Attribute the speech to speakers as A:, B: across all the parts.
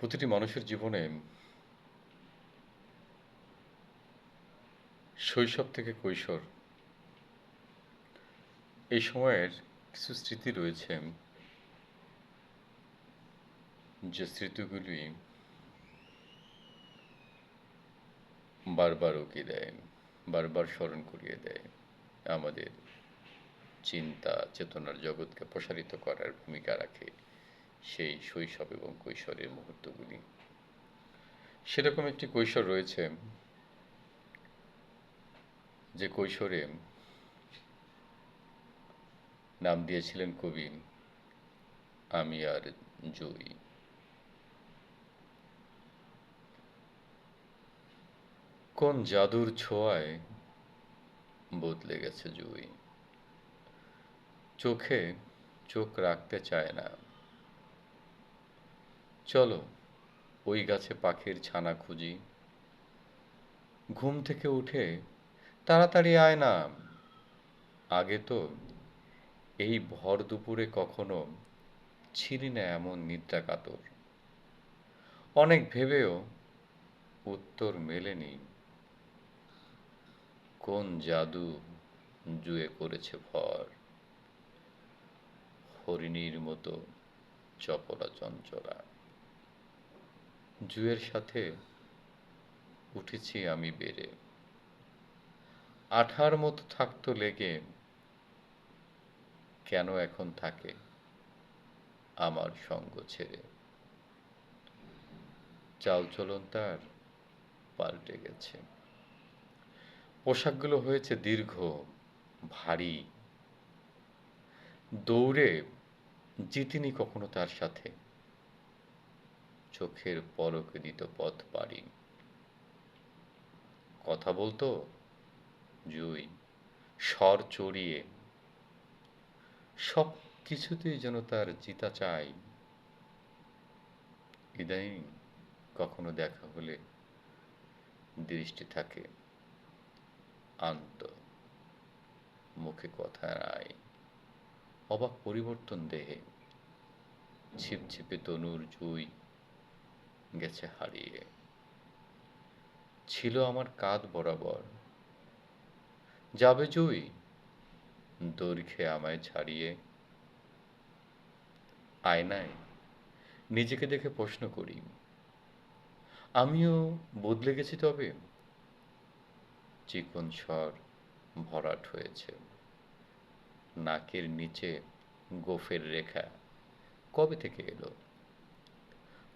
A: প্রতিটি মানুষের জীবনে শৈশব থেকে কৈশোর, এই সময়ের কিছু স্মৃতি রয়েছে যে স্মৃতিগুলি বারবার উকি দেয়, বারবার স্মরণ করিয়ে দেয়, আমাদের চিন্তা, চেতনার জগৎকে প্রসারিত করার ভূমিকা রাখে। সেই শৈশব এবং কৈশোরের মুহূর্তগুলি। সেরকম একটি কৈশোর রয়েছে যে কৈশোরে নাম দিয়েছিলেন কবি আমি আর জয়ী। কোন জাদুর ছোঁয়ায় বদলে গেছে জুই চোখে চোখ রাখতে চায় না। চলো, ওই গাছে পাখির ছানা খুঁজি। ঘুম থেকে উঠে তাড়াতাড়ি আয় না। আগে তো এই ভর দুপুরে কখনো ছিলি না এমন নিদ্রা কাতর। অনেক ভেবেও উত্তর মেলেনি। কোন জাদু জুয়ে করেছে ভর? হরিণীর মতো চপলা চঞ্চলা। জুয়ের সাথে উঠেছি আমি বেড়ে। আঠার মতো থাকতো লেগে কেন এখন থাকে আমার সঙ্গ ছেড়ে। চালচলন তার পাল্টে গেছে। পোশাকগুলো হয়েছে দীর্ঘ, ভারী। দৌড়ে জিতিনি কখনো তার সাথে। চোখের পলকে দিত পথ পাড়ি। কথা বলতো? জুই, স্বর চড়িয়ে। সব কিছুতেই যেন তার জিতা চাই। ইদানিং কখনো দেখা হলে দৃষ্টি থাকে আন্ত মুখে কথা নাই, অবাক পরিবর্তন দেহে ছিপছিপে তনুর জুই গেছে হারিয়ে। ছিল আমার কাঁধ বরাবর। যাবে জুই, দৈর্ঘ্যে আমায় ছাড়িয়ে। আয়নায় নিজেকে দেখে প্রশ্ন করি, আমিও বদলে গেছি তবে? চিকন স্বর ভরাট হয়েছে। নাকের নিচে গোফের রেখা কবে থেকে এলো?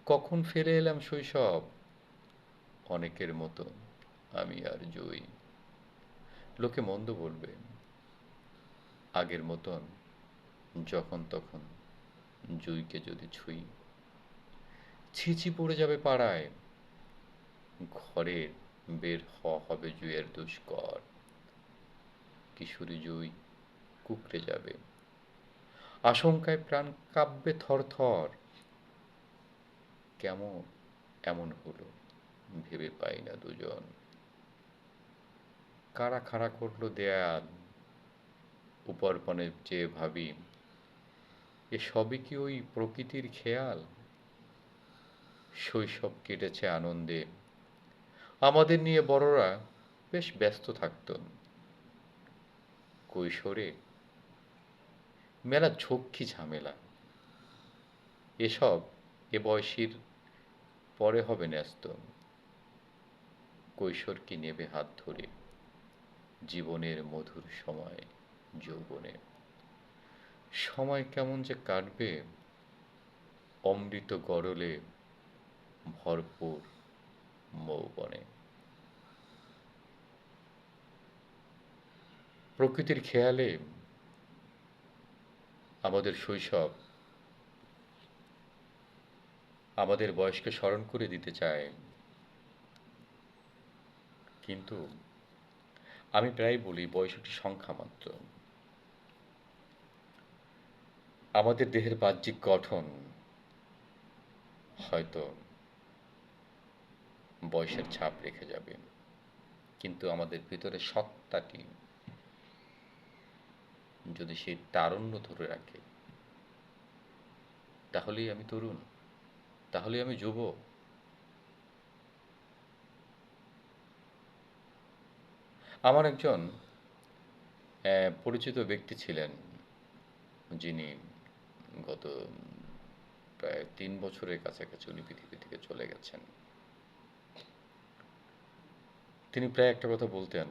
A: কখন ফেলে এলাম শৈশব? অনেকের মতো আমি আর জয়ী। লোকে মন্দ বলবে। আগের মতন যখন তখন জুইকে যদি ছুঁই। ছিছি পড়ে যাবে পাড়ায়। ঘরে বের হওয়া হবে জুয়ের দুষ্কর। কিশোরী জুই কুকড়ে যাবে। আশঙ্কায় প্রাণ কাব্যে থর থর কেমন? এমন হলো। ভেবে পাই না দুজন। কারা খাড়া করল দেয়াল? উপরপণে চেয়ে ভাবি। এ সবই কি ওই প্রকৃতির খেয়াল? শৈশব কেটেছে আনন্দে। আমাদের নিয়ে বড়রা বেশ ব্যস্ত থাকত। কৈশোরে মেলা ঝক্কি ঝামেলা। এসব এ বয়সীর পরে হবে ন্যস্ত কৈশোরকে নেবে হাত ধরে? জীবনের মধুর সময়, যৌবনে। সময় কেমন যে কাটবে, অমৃত গরলে ভরপুর মৌবনে। প্রকৃতির খেয়ালে আমাদের শৈশব আমাদের বয়সকে স্মরণ করে দিতে চায়। কিন্তু আমি প্রায় বলি বয়স একটি সংখ্যা মাত্র। আমাদের দেহের বাহ্যিক গঠন হয়তো বয়সের ছাপ রেখে যাবে, কিন্তু আমাদের ভিতরে সত্তাটি যদি সেই তারুণ্য ধরে রাখে, তাহলেই আমি তরুণ। তাহলে আমি যুব আমার একজন পরিচিত ব্যক্তি ছিলেন যিনি গত প্রায় তিন বছরের কাছাকাছি উনি পৃথিবী থেকে চলে গেছেন। তিনি প্রায় একটা কথা বলতেন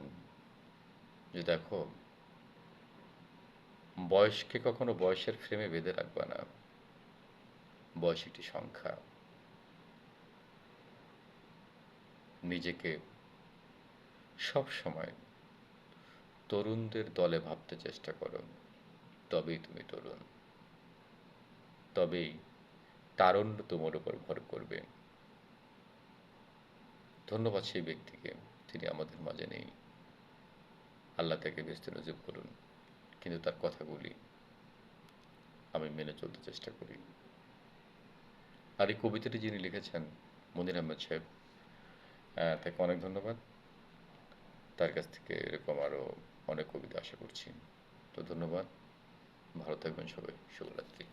A: যে, "দেখো বয়সকে কখনো বয়সের ফ্রেমে বেঁধে রাখবা না। বয়স একটি সংখ্যা। নিজেকে সবসময় তরুণদের দলে ভাবতে চেষ্টা করো। তবেই তুমি তরুণ। তবেই তারুণ্য তোমার উপর ভর করবে।" ধন্যবাদ সেই ব্যক্তিকে। তিনি আমাদের মাঝে নেই। আল্লাহ তাকে বেহেশতে নসিব করুন। কিন্তু তার কথাগুলি আমি মেনে চলতে চেষ্টা করি। আর এই কবিতাটি যিনি লিখেছেন, মনির আহমেদ সাহেব তাকে অনেক ধন্যবাদ। তার কাছ থেকে এরকম আরও অনেক কবিতা আশা করছি। তো ধন্যবাদ। ভালো থাকবেন সবাই। শুভরাত্রি।